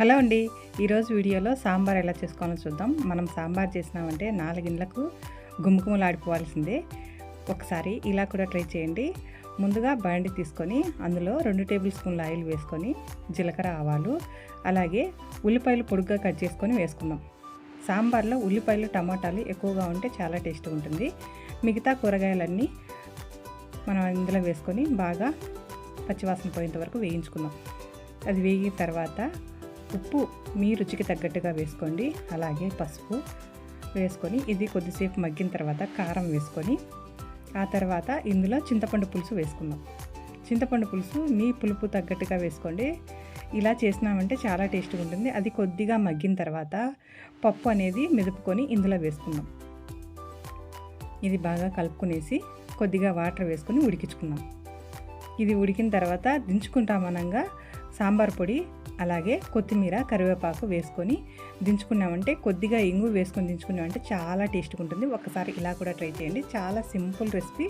Hello అండి. ఈరోజు వీడియోలో సాంబార్ ఎలా చేసుకోవాలో చూద్దాం. మనం సాంబార్ చేసినామంటే నాలుగిండ్లకు గుమ్ముకుమలాడిపోవాల్సిందే ఒకసారి ఇలా కూడా ట్రై చేయండి. ముందుగా బండి తీసుకొని అందులో రెండు టేబుల్ స్పూన్ల ఆయిల్ వేసుకొని జీలకర్ర ఆవాలు అలాగే ఉల్లిపాయలు పొడుగ్గా కట్ చేసుకొని వేసుకుందాం. సాంబార్లో ఉల్లిపాయలు టమాటాలు ఎక్కువగా ఉంటే చాలా టేస్ట్ ఉంటుంది. మిగతా కూరగాయలన్నీ మనం ఇందులో వేసుకొని బాగా పచ్చివాసన పోయేంత వరకు వేయించుకుందాం. అది వేగిన తర్వాత ఉప్పు మీ రుచికి తగ్గట్టుగా వేసుకోండి. అలాగే పసుపు వేసుకొని ఇది కొద్దిసేపు మగ్గిన తర్వాత కారం వేసుకొని ఆ తర్వాత ఇందులో చింతపండు పులుసు వేసుకుందాం. చింతపండు పులుసు మీ పులుపు తగ్గట్టుగా వేసుకోండి. ఇలా చేసినామంటే చాలా టేస్ట్గా ఉంటుంది. అది కొద్దిగా మగ్గిన తర్వాత పప్పు అనేది మెదుపుకొని ఇందులో వేసుకుందాం. ఇది బాగా కలుపుకునేసి కొద్దిగా వాటర్ వేసుకొని ఉడికించుకుందాం. ఇది ఉడికిన తర్వాత దించుకుంటామనంగా సాంబార్ పొడి అలాగే కొత్తిమీర కరివేపాకు వేసుకొని దించుకున్నామంటే కొద్దిగా ఇంగు వేసుకొని దించుకున్నామంటే చాలా టేస్ట్గా ఉంటుంది. ఒకసారి ఇలా కూడా ట్రై చేయండి. చాలా సింపుల్ రెసిపీ.